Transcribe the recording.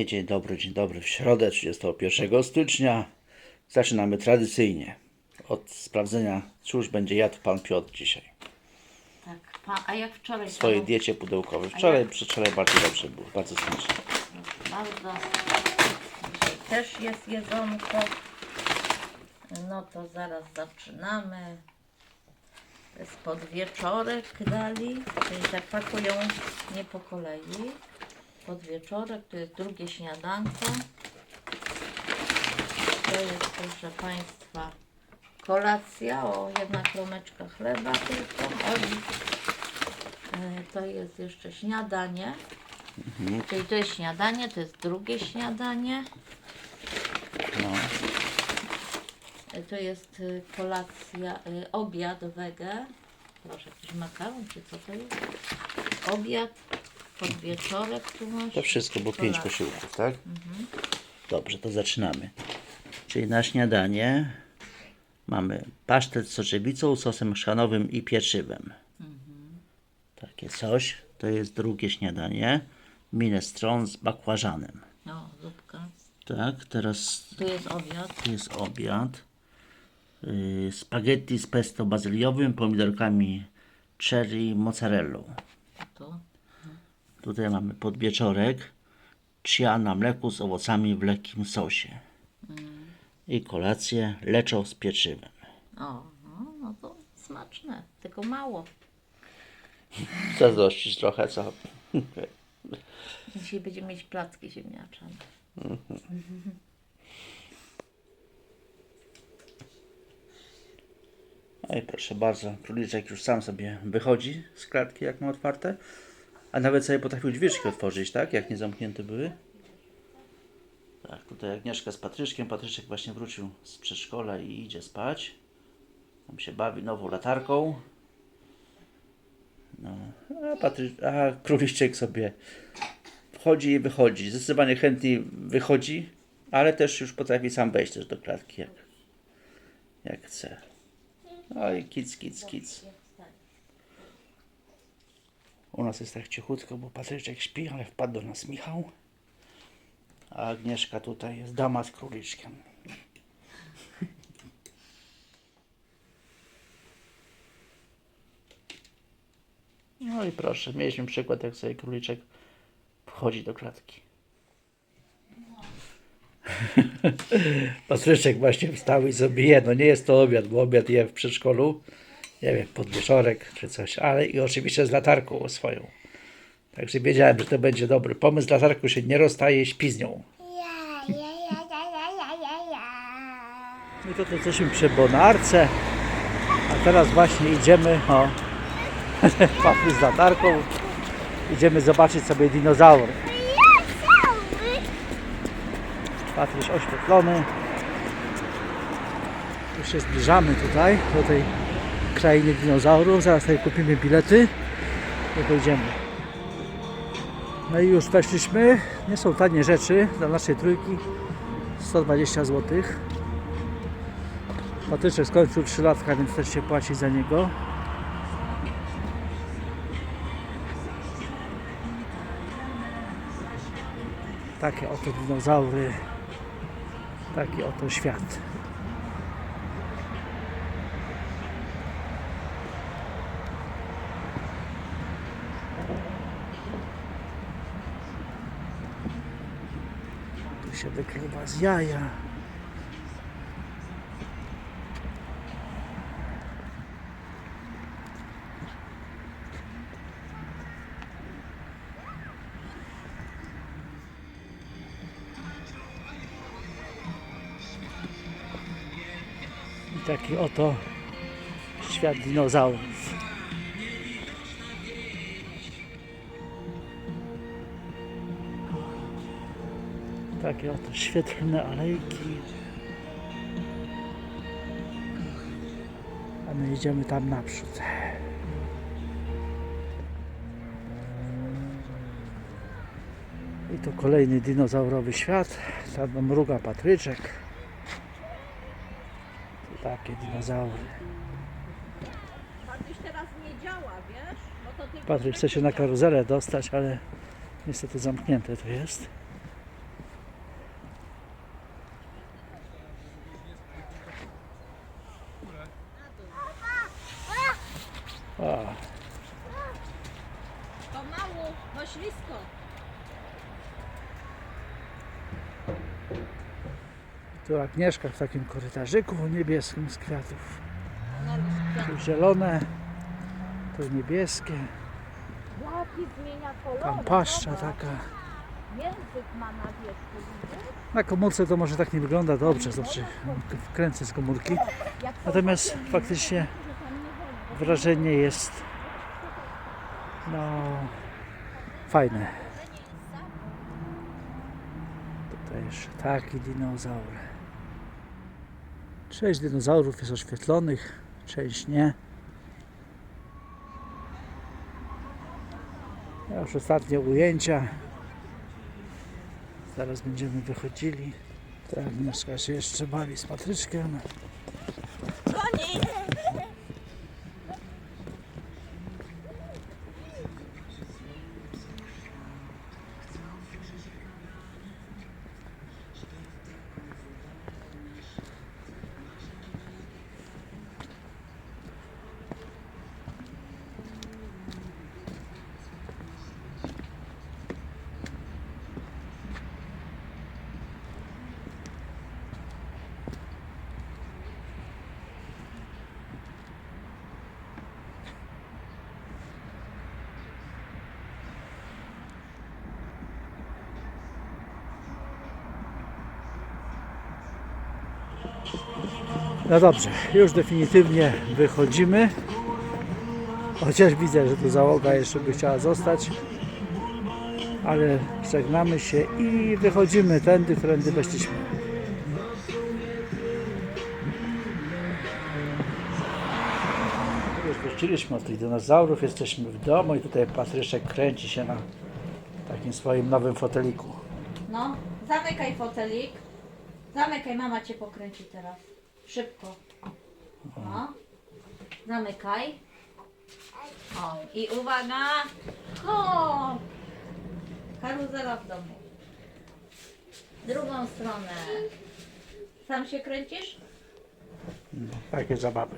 I dzień dobry, dzień dobry. W środę 31 stycznia zaczynamy tradycyjnie od sprawdzenia, cóż będzie jadł pan Piotr dzisiaj. Tak, pa, a jak wczoraj W swojej diecie pudełkowej. Wczoraj, przedwczoraj bardzo dobrze było, bardzo smacznie. Bardzo. Też jest jedzonko. No to zaraz zaczynamy. To jest podwieczorek dali, czyli tak pakują nie po kolei. Podwieczorek, to jest drugie śniadanko. To jest, proszę Państwa, kolacja. O, jedna kromeczka chleba tylko. O, i, e, to jest jeszcze śniadanie. Czyli to jest śniadanie, to jest drugie śniadanie. No. Y, To jest y, kolacja, obiad wege. Proszę, jakiś makaron czy co to jest? Obiad, podwieczorek tu masz. To wszystko, bo pięć Kolacja. posiłków, tak? Dobrze, to zaczynamy. Czyli na śniadanie mamy pasztet z soczewicą, sosem chrzanowym i pieczywem. Takie coś. To jest drugie śniadanie. Minestrone z bakłażanem. No, zupka. Tak, teraz Tu jest obiad. jest obiad. Yy, spaghetti z pesto bazyliowym, pomidorkami cherry i mozzarellą. Tu. Tutaj mamy podwieczorek. Chia na mleku z owocami w lekkim sosie. I kolację leczą z pieczywem. O, no, no to smaczne, tylko mało. Zazdrościć trochę, co? Dzisiaj będziemy mieć placki ziemniaczane. No i proszę bardzo, króliczek już sam sobie wychodzi z klatki, jak ma otwarte. A nawet sobie potrafił drzwiczki otworzyć, tak? Jak nie zamknięte były. Tak, tutaj Agnieszka z Patryczkiem. Patryczek właśnie wrócił z przedszkola i idzie spać. Tam się bawi nową latarką. No, a, Patry... a króliczek sobie wchodzi i wychodzi. Zdecydowanie chętniej wychodzi, ale też już potrafi sam wejść też do klatki, jak, jak chce. Oj, kic, kic, kic. U nas jest tak cichutko, bo Patryczek śpi, ale wpadł do nas Michał. A Agnieszka tutaj jest dama z króliczkiem. No i proszę, mieliśmy przykład, jak sobie króliczek wchodzi do klatki. Patryczek właśnie wstał i sobie je. No nie jest to obiad, bo obiad je w przedszkolu. Nie wiem, podwieczorek czy coś, ale i oczywiście z latarką swoją. Także wiedziałem, że to będzie dobry pomysł. Latarką się nie rozstaje, śpi z nią. Ja, ja, ja, ja, ja, ja, ja. My to jesteśmy przy Bonarce, a teraz właśnie idziemy, o, Patry z latarką, idziemy zobaczyć sobie dinozaury. Patryś oświetlony. Już się zbliżamy tutaj, do tej krainy dinozaurów. Zaraz tutaj kupimy bilety i pójdziemy. No i już weszliśmy. Nie są tanie rzeczy dla naszej trójki. 120 zł. Patyczek skończył 3 latka, więc też się płaci za niego. Takie oto dinozaury. Taki oto świat. Się wykrywa z jaja. I taki oto świat dinozaurów. Takie oto świetlne alejki. A my idziemy tam naprzód. I to kolejny dinozaurowy świat. Tam mruga Patryczek. To takie dinozaury. Patryś teraz nie działa, wiesz? Patryk chce się na karuzelę dostać, ale niestety zamknięte to jest. O, Pomału, bo ślisko. Tu Agnieszka w takim korytarzyku niebieskim z kwiatów. No, Tu zielone, tu niebieskie. Tam paszcza taka. Na komórce to może tak nie wygląda dobrze, znaczy wkręcę z komórki. Natomiast faktycznie wrażenie jest no fajne. Tutaj jeszcze taki dinozaur. Część dinozaurów jest oświetlonych, część nie. Już ostatnie ujęcia. Zaraz będziemy wychodzili. Tak, Agnieszka się jeszcze bawi z Patryczkiem. No dobrze, już definitywnie wychodzimy. Chociaż widzę, że tu załoga jeszcze by chciała zostać. Ale żegnamy się i wychodzimy tędy, którędy weszliśmy. Już wróciliśmy od tych dinozaurów, jesteśmy w domu i tutaj Patryszek kręci się na takim swoim nowym foteliku. No, zamykaj fotelik. Zamykaj, mama cię pokręci teraz. Szybko. No. Zamykaj. O, i uwaga. O! Karuzela w domu. Drugą stronę. Sam się kręcisz? Takie zabawy.